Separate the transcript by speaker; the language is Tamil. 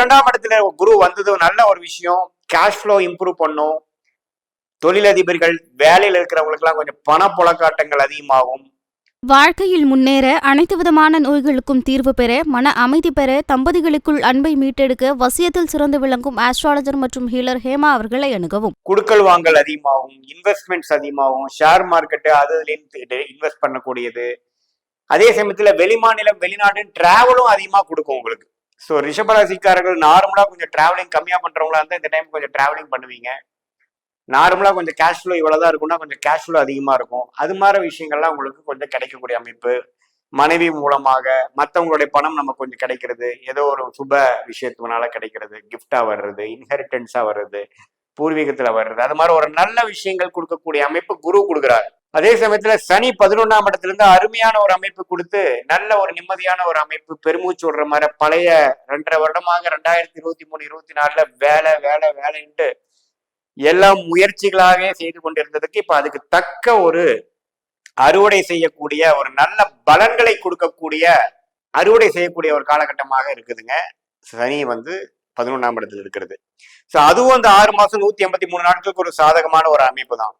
Speaker 1: இரண்டாம் இடத்துல குரு வந்தது நல்ல ஒரு விஷயம். கேஷ் ஃப்ளோ இம்ப்ரூவ் பண்ணும். தொழிலதிபர்கள் வேலையில் இருக்கிறவங்களுக்குலாம் கொஞ்சம் பணப்புழக்காட்டங்கள் அதிகமாகும்.
Speaker 2: வாழ்க்கையில் முன்னேற அனைத்து விதமான நோய்களுக்கும் தீர்வு பெற மன அமைதி பெற தம்பதிகளுக்குள் அன்பை மீட்டெடுக்க வசியத்தில் சிறந்து விளங்கும் ஆஸ்ட்ராலஜர் மற்றும் ஹீலர் ஹேமா அவர்களை அணுகவும்.
Speaker 1: குடுக்கல் வாங்கல் அதிகமாகும். இன்வெஸ்ட்மெண்ட்ஸ் அதிகமாகும். ஷேர் மார்க்கெட்டு அதுலேருந்து இன்வெஸ்ட் பண்ணக்கூடியது. அதே சமயத்தில் வெளிமாநிலம் வெளிநாடு டிராவலும் அதிகமாக கொடுக்கும் உங்களுக்கு. ஸோ ரிஷபராசிக்காரர்கள் நார்மலாக கொஞ்சம் டிராவலிங் கம்மியாக பண்ணுறவங்களா இருந்தால் இந்த டைம் கொஞ்சம் டிராவலிங் பண்ணுவீங்க. நார்மலாக கொஞ்சம் கேஷ் ஃப்ளோ இவ்வளோதான் இருக்கும்னா கொஞ்சம் கேஷ் ஃப்ளோ அதிகமாக இருக்கும். அது மாதிரி விஷயங்கள்லாம் உங்களுக்கு கொஞ்சம் கிடைக்கக்கூடிய அமைப்பு. மனைவி மூலமாக மற்றவங்களுடைய பணம் நமக்கு கொஞ்சம் கிடைக்கிறது. ஏதோ ஒரு சுப விஷயத்தினால கிடைக்கிறது. கிஃப்டாக வர்றது இன்ஹெரிட்டன்ஸாக வர்றது பூர்வீகத்தில் வர்றது. அது மாதிரி ஒரு நல்ல விஷயங்கள் கொடுக்கக்கூடிய அமைப்பு குரு கொடுக்குறாரு. அதே சமயத்துல சனி பதினொன்னாம் இடத்துல அருமையான ஒரு அமைப்பு கொடுத்து நல்ல ஒரு நிம்மதியான ஒரு அமைப்பு பெருமூச்சு விடுற மாதிரி பழைய ரெண்டரை வருடமாக ரெண்டாயிரத்தி இருபத்தி மூணு இருபத்தி நாலுல வேலை வேலை வேலைன்ட்டு எல்லாம் முயற்சிகளாகவே செய்து கொண்டிருந்ததுக்கு இப்ப அதுக்கு தக்க ஒரு அறுவடை செய்யக்கூடிய ஒரு நல்ல பலன்களை கொடுக்கக்கூடிய அறுவடை செய்யக்கூடிய ஒரு காலகட்டமாக இருக்குதுங்க. சனி வந்து பதினொன்றாம் இடத்துல இருக்கிறது. ஸோ அதுவும் அந்த ஆறு மாசம் நூத்தி எண்பத்தி மூணு நாட்களுக்கு ஒரு சாதகமான ஒரு அமைப்பு தான்